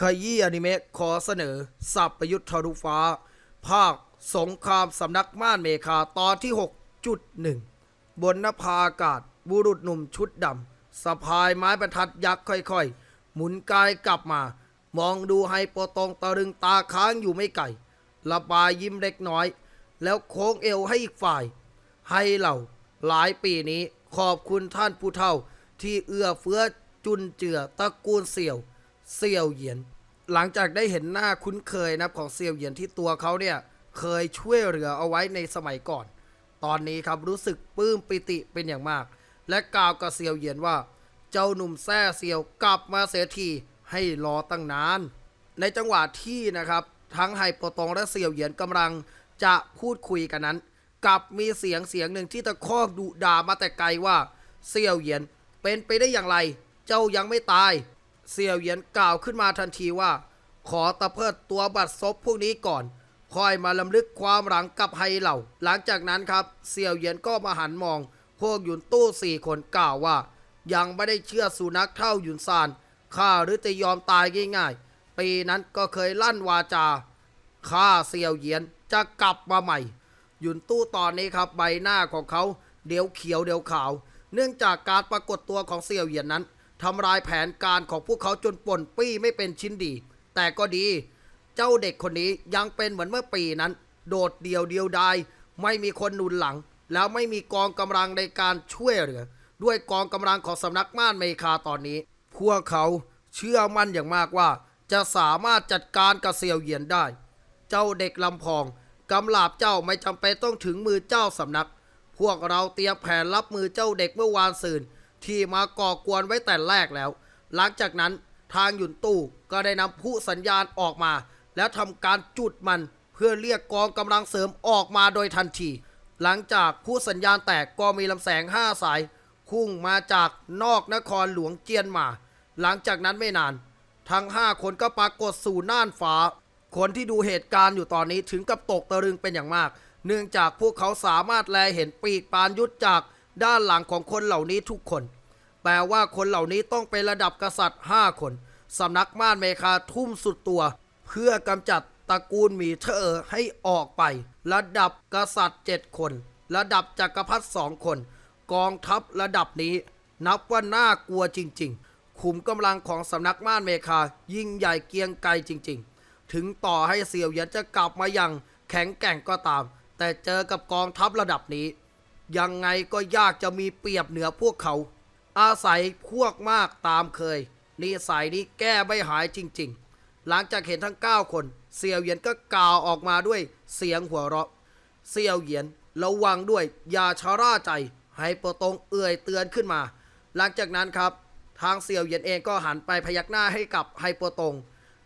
ขยี้อนิเมะขอเสนอ สับประยุทธ์ทะลุฟ้า ภาคสงครามสำนักม่านเมคาตอนที่ 6.1 บนนภาอากาศ บุรุษหนุ่มชุดดำสะพายไม้บรรทัดยักษ์ค่อยๆ หมุนกายกลับมา มองดูไฮโปตรงตะลึงตาค้างอยู่ไม่ไกลระบายยิ้มเล็กน้อย แล้วโค้งเอวให้อีกฝ่าย ให้เราหลายปีนี้ขอบคุณท่านผู้เฒ่าที่เอื้อเฟื้อจุนเจือตระกูลเสี่ยว เสี่ยวเหยียน หลังจากได้เห็นหน้าคุ้นเคยนะของเสี่ยวเหยียนที่ตัวเขาเนี่ยเคยช่วยเหลือเอาไว้ในสมัยก่อน ตอนนี้ครับรู้สึกปลื้มปิติเป็นอย่างมาก และกล่าวกับเสี่ยวเหยียนว่า เจ้าหนุ่มแซ่เสี่ยวกลับมาเสียทีให้รอตั้งนาน ในจังหวะที่นะครับทั้งไฮโปตองและเสี่ยวเหยียนกำลังจะพูดคุยกันนั้นกลับมีเสียงเสียงหนึ่งที่ตะคอกดุด่ามาแต่ไกลว่าเสี่ยวเหยียนเป็นไปได้อย่างไร เจ้ายังไม่ตาย เสี่ยวเหยียนกล่าวขึ้นมาทันทีว่า ขอตะเพิดตัวบัตรซบพวกนี้ก่อน ค่อยมาลำลึกความหลังกับไฮเหล่า หลังจากนั้นครับ เสี่ยวเหยียนก็มาหันมอง พวกหยุนตู้สี่คนกล่าวว่า ยังไม่ได้เชื่อสุนัขเท่าหยุนซานข้าหรือจะยอมตายง่ายๆ ปีนั้นก็เคยลั่นวาจาข้าเสี่ยวเหยียนจะกลับมาใหม่ หยุนตู้ตอนนี้ครับใบหน้าของเขาเดี๋ยวเขียวเดี๋ยวขาว เนื่องจากการปรากฏตัวของเสี่ยวเหยียนนั้น ทำลายแผนการของพวกเขาจนป่นปี้ไม่เป็นชิ้นดี แต่ก็ดี เจ้าเด็กคนนี้ยังเป็นเหมือนเมื่อปีนั้น โดดเดียวเดียวดาย ไม่มีคนหนุนหลัง แล้วไม่มีกองกำลังในการช่วยเหลือ ด้วยกองกำลังของสำนักม่านเมคาตอนนี้ พวกเขาเชื่อมั่นอย่างมากว่า จะสามารถจัดการกับเสี่ยวเหยียนได้ เจ้าเด็กลำพองกำลาบเจ้าไม่จำเป็นต้องถึงมือเจ้าสำนัก พวกเราเตรียมแผนรับมือเจ้าเด็กเมื่อวานซืน ที่มาก่อกวนไว้แต่แรกแล้ว หลังจากนั้นทางหยุนตู้ก็ได้นำผู้สัญญาณออกมา แล้วทำการจุดมันเพื่อเรียกกองกำลังเสริมออกมาโดยทันที หลังจากผู้สัญญาณแตกก็มีลำแสงห้าสายพุ่งมาจากนอกนครหลวงเจียนมา หลังจากนั้นไม่นาน ทั้งห้าคนก็ปรากฏสู่น่านฟ้า คนที่ดูเหตุการณ์อยู่ตอนนี้ถึงกับตกตะลึงเป็นอย่างมาก เนื่องจากพวกเขาสามารถแลเห็นปีกปานยุทธจาก ด้านหลังของคนเหล่านี้ทุกคน แปลว่าคนเหล่านี้ต้องเป็นระดับกษัตริย์ 5 คนสำนักม่านเมคาทุ่มสุดตัว เพื่อกำจัดตระกูลหมีเธอให้ออกไป ระดับกษัตริย์ 7 คน ระดับจักรพรรดิสองคน กองทัพระดับนี้ นับว่าน่ากลัวจริง ๆ ขุมกำลังของสำนักม่านเมคายิ่งใหญ่เกียงไกรจริง ๆ ถึงต่อให้เสี่ยวหยันจะกลับมาอย่างแข็งแกร่งก็ตาม แต่เจอกับกองทัพระดับนี้ ยังไงก็ยากจะมีเปรียบเหนือพวกเขา อาศัยพวกมากตามเคยนิสัยนี้แก้ไม่หายจริง ๆ หลังจากเห็นทั้ง 9 คน เสี่ยวเหยียนก็กล่าวออกมาด้วยเสียงหัวเราะ เสี่ยวเหยียนระวังด้วยอย่าชะล่าใจ ให้โปรตงเอื่อยเตือนขึ้นมา หลังจากนั้นครับ ทางเสี่ยวเหยียนเองก็หันไปพยักหน้าให้กับไฮโปรตง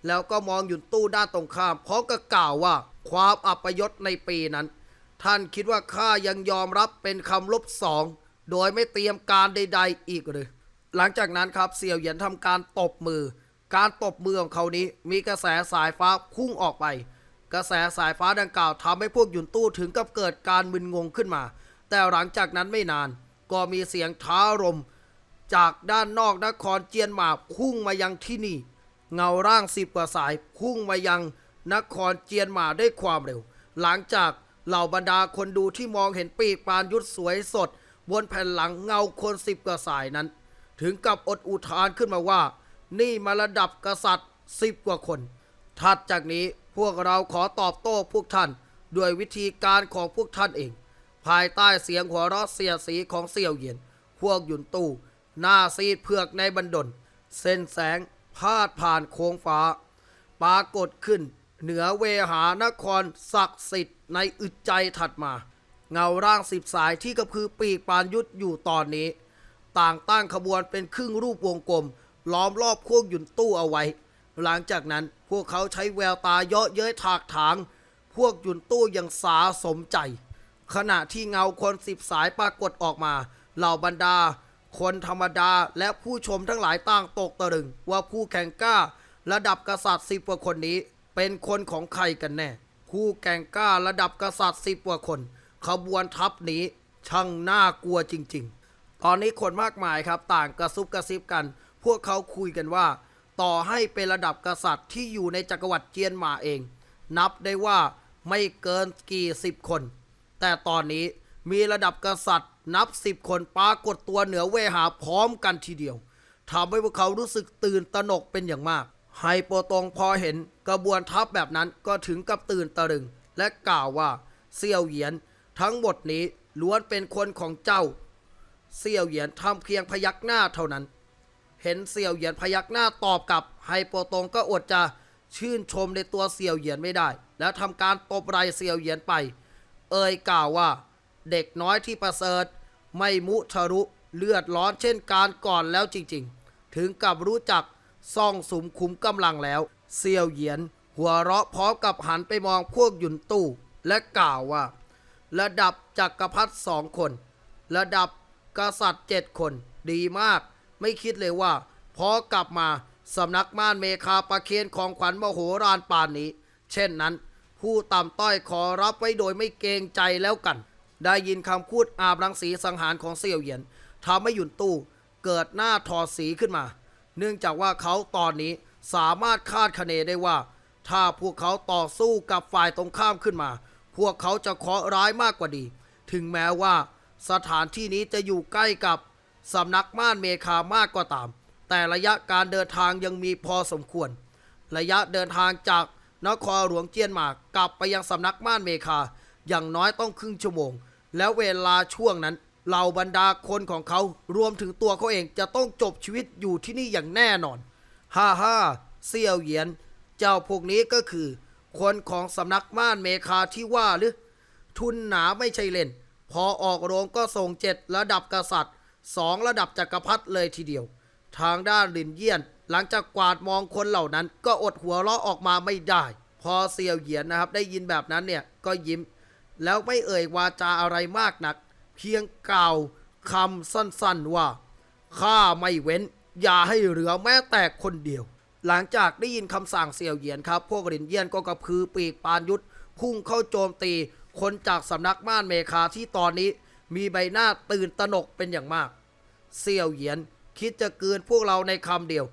แล้วก็มองหยุนตู้ด้านตรงข้ามพร้อมกับกล่าวว่าความอัปยศในปีนั้น ท่านคิดว่าข้ายังยอมรับเป็นคำลบสอง โดยไม่เตรียมการใด ๆ อีกหรือ หลังจากนั้นครับเสี่ยวเหยียนทำการตบมือ การตบมือของเขานี้มีกระแสสายฟ้าพุ่งออกไป กระแสสายฟ้าดังกล่าวทำให้พวกหยุนตู้ถึงกับเกิดการมึนงงขึ้นมา แต่หลังจากนั้นไม่นาน ก็มีเสียงท้ารม จากด้านนอกนครเจียนหมาพุ่งมายังที่นี่ เงาร่างสิบกว่าสายพุ่งมายังนครเจียนหมาด้วยความเร็ว หลังจาก เหล่าบรรดาคนดูที่มองเห็นปีกปานยุทธสวยสด บนแผ่นหลังเงาคนสิบกว่าสายนั้น ถึงกับอดอุทานขึ้นมาว่า นี่มาระดับกษัตริย์สิบกว่าคน ถัดจากนี้พวกเราขอตอบโต้พวกท่านด้วยวิธีการของพวกท่านเอง ภายใต้เสียงหัวเราะเสียสีของเสี่ยวเหยียน พวกหยุนตู้หน้าซีดเผือกในบันดล เส้นแสงพาดผ่านโค้งฟ้า ปรากฏขึ้น เหนือเวหานครศักดิ์สิทธิ์ในอึดใจถัดมา เงาร่างสิบสายที่กระพือปีกปานยุทธอยู่ตอนนี้ ต่างตั้งขบวนเป็นครึ่งรูปวงกลม ล้อมรอบพวกหยุนตู้เอาไว้ หลังจากนั้นพวกเขาใช้แววตาเยาะเย้ยถากถาง พวกหยุนตู้ยังสาสมใจ ขณะที่เงาคนสิบสายปรากฏออกมา เหล่าบรรดา คนธรรมดาและผู้ชมทั้งหลายต่างตกตะลึงว่าผู้แข่งกล้า ระดับกษัตริย์สิบกว่าคนนี้ เป็นคนของใครกันแน่ ผู้แข่งกล้าระดับกษัตริย์สิบกว่าคน ขบวนทัพนี้ช่างน่ากลัวจริง ๆ ตอนนี้คนมากมายครับต่างกระซุบกระซิบกัน พวกเขาคุยกันว่า ต่อให้เป็นระดับกษัตริย์ที่อยู่ในจักรวรรดิเจียนหมาเอง นับได้ว่าไม่เกินกี่สิบคน แต่ตอนนี้มีระดับกษัตริย์ นับสิบคนปรากฏตัวเหนือเวหาพร้อมกันทีเดียวทำให้พวกเขารู้สึกตื่นตระหนกเป็นอย่างมาก ไฮโปตงพอเห็นกระบวนทัพแบบนั้นก็ถึงกับตื่นตะลึง และกล่าวว่าเซี่ยวเหยียน ทั้งหมดนี้ล้วนเป็นคนของเจ้า เซี่ยวเหยียนทำเพียงพยักหน้าเท่านั้น เห็นเสี่ยวเหยียนพยักหน้าตอบกลับ ไฮโปตงก็อดจะชื่นชมในตัวเสี่ยวเหยียนไม่ได้ แล้วทำการตบไหล่เสี่ยวเหยียนไป เอ่ยกล่าวว่า เด็กน้อยที่ประเสริฐ ไม่มุทะรุเลือดร้อนเช่นการก่อนแล้วจริง ๆ ถึงกับรู้จัก ซ่องสุมขุมกำลังแล้วเสี่ยวเหยียน หัวเราะพร้อมกับหันไปมองพวกหยุนตู้ และกล่าวว่า ระดับจักรพรรดิสองคน ระดับกษัตริย์เจ็ดคน ดีมาก ไม่คิดเลยว่า พอกลับมาสำนักม่านเมคาประเคนของขวัญมโหฬารป่านนี้ เช่นนั้น ผู้ต่ำต้อยขอรับไว้โดยไม่เกรงใจแล้วกัน ได้ยินคำพูดอาบรังสีสังหารของเสี่ยวเหยียนทำให้หยุนตู้เกิดหน้าถอดสีขึ้นมา เนื่องจากว่าเขาตอนนี้สามารถคาดคะเนได้ว่า ถ้าพวกเขาต่อสู้กับฝ่ายตรงข้ามขึ้นมา พวกเขาจะเคราะห์ร้ายมากกว่าดี ถึงแม้ว่า สถานที่นี้จะอยู่ใกล้กับสำนักม่านเมคามากก็ตาม แต่ระยะการเดินทางยังมีพอสมควร ระยะเดินทางจากนครหลวงเจียนหมากกลับไปยังสำนักม่านเมคาอย่างน้อยต้องครึ่งชั่วโมง แล้วเวลาช่วงนั้น เหล่าบรรดาคนของเขารวมถึงตัวเขาเองจะต้องจบชีวิตอยู่ที่นี่อย่างแน่นอน ฮ่าฮ่าเซี่ยวเหยียน เจ้าพวกนี้ก็คือ คนของสำนักม่านเมคาที่ว่าหรือ ทุนหนาไม่ใช่เล่น พอออกโรงก็ส่งเจ็ดระดับกษัตริย์สองระดับจักรพรรดิเลยทีเดียว ทางด้านลินเยี่ยน หลังจากกวาดมองคนเหล่านั้น ก็อดหัวเราะออกมาไม่ได้ พอเซียวเหยียนนะครับ ได้ยินแบบนั้นเนี่ยก็ยิ้ม แล้วไม่เอ่ยวาจาอะไรมากนัก พียงกล่าวคำสั้นๆว่าข้าไม่เว้น อย่าให้เหลือแม้แต่คนเดียว หลังจากได้ยินคำสั่งเสี่ยวเหยียนครับ พวกรินเยียนก็กระพือปีกปานยุทธพุ่งเข้าโจมตี คนจากสำนักม่านเมคาที่ตอนนี้ มีใบหน้าตื่นตระหนกเป็นอย่างมาก เสี่ยวเหยียนคิดจะเกินพวกเราในคำเดียว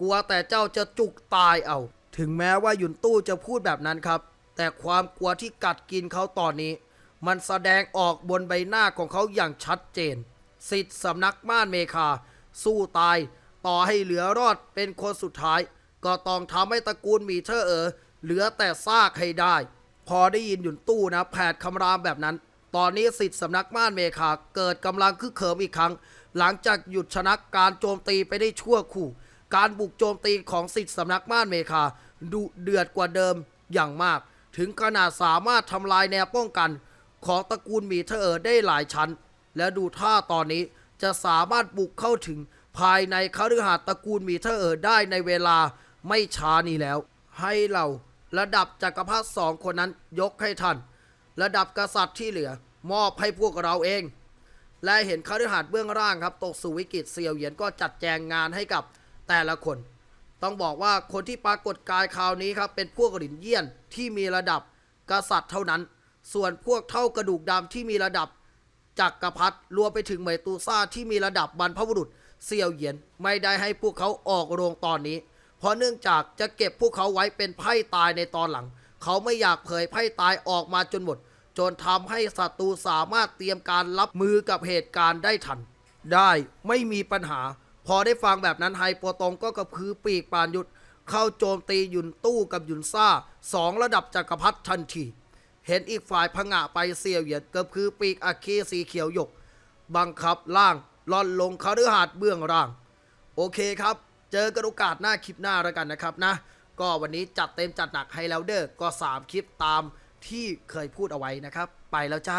กลัวแต่เจ้าจะจุกตายเอา ถึงแม้ว่าหยุนตู้จะพูดแบบนั้นครับ แต่ความกลัวที่กัดกินเขาตอนนี้ มันแสดงออกบนใบหน้าของเขาอย่างชัดเจน สิทธิ์สำนักม่านเมคา สู้ตาย ต่อให้เหลือรอดเป็นคนสุดท้าย ก็ต้องทำให้ตระกูลมีเธอเออเหลือแต่ซากให้ได้ พอได้ยินหยุนตู้นะแผดคำรามแบบนั้น ตอนนี้สิทธิ์สำนักม่านเมคาเกิดกำลังคึกเขิมอีกครั้ง หลังจากหยุดชนะการโจมตีไปได้ชั่วคู่ การบุกโจมตีของสิทธิ์สำนักม่านเมคาดุเดือดกว่าเดิมอย่างมาก ถึงขนาดสามารถทำลายแนวป้องกัน ของตระกูลหมีเธอเออได้หลายชั้น และดูท่าตอนนี้จะสามารถบุกเข้าถึงภายในคฤหาสน์ตระกูลหมีเธอเออได้ในเวลาไม่ช้านี้แล้ว ให้เราระดับจักรพรรดิสองคนนั้นยกให้ท่าน ระดับกษัตริย์ที่เหลือมอบให้พวกเราเอง และเห็นคฤหาสน์เบื้องล่างครับ ตกสู่วิกฤตเซียวเหยียนก็จัดแจงงานให้กับแต่ละคน ต้องบอกว่าคนที่ปรากฏกายคราวนี้ครับเป็นพวกหลินเยี่ยนที่มีระดับกษัตริย์เท่านั้น ส่วนพวกเท่ากระดูกดำที่มีระดับจักรพรรดิรวมไปถึงเหมยตูซ่าที่มีระดับบรรพบุรุษเซียวเหยียนไม่ได้ให้พวกเขาออกโรงตอนนี้ เพราะเนื่องจากจะเก็บพวกเขาไว้เป็นไพ่ตายในตอนหลัง เขาไม่อยากเผยไพ่ตายออกมาจนหมด จนทำให้ศัตรูสามารถเตรียมการรับมือกับเหตุการณ์ได้ทัน ได้ไม่มีปัญหา พอได้ฟังแบบนั้นไฮโปตงก็กระพือปีกปานยุทธเข้าโจมตีหยุนตู้กับหยุนซ่าสองระดับจักรพรรดิทันที เห็นอีกฝ่ายผงะไปเสียวเหยียดกระพือปีกอาคีสีเขียวหยก บังคับล่างล่อนลงคฤหาสน์เบื้องล่าง โอเคครับ เจอกันโอกาสหน้าคลิปหน้าแล้วกันนะครับนะ ก็วันนี้จัดเต็มจัดหนักให้แล้วเด้อก็ 3 คลิปตามที่เคยพูดเอาไว้นะครับ ไปแล้วจ้า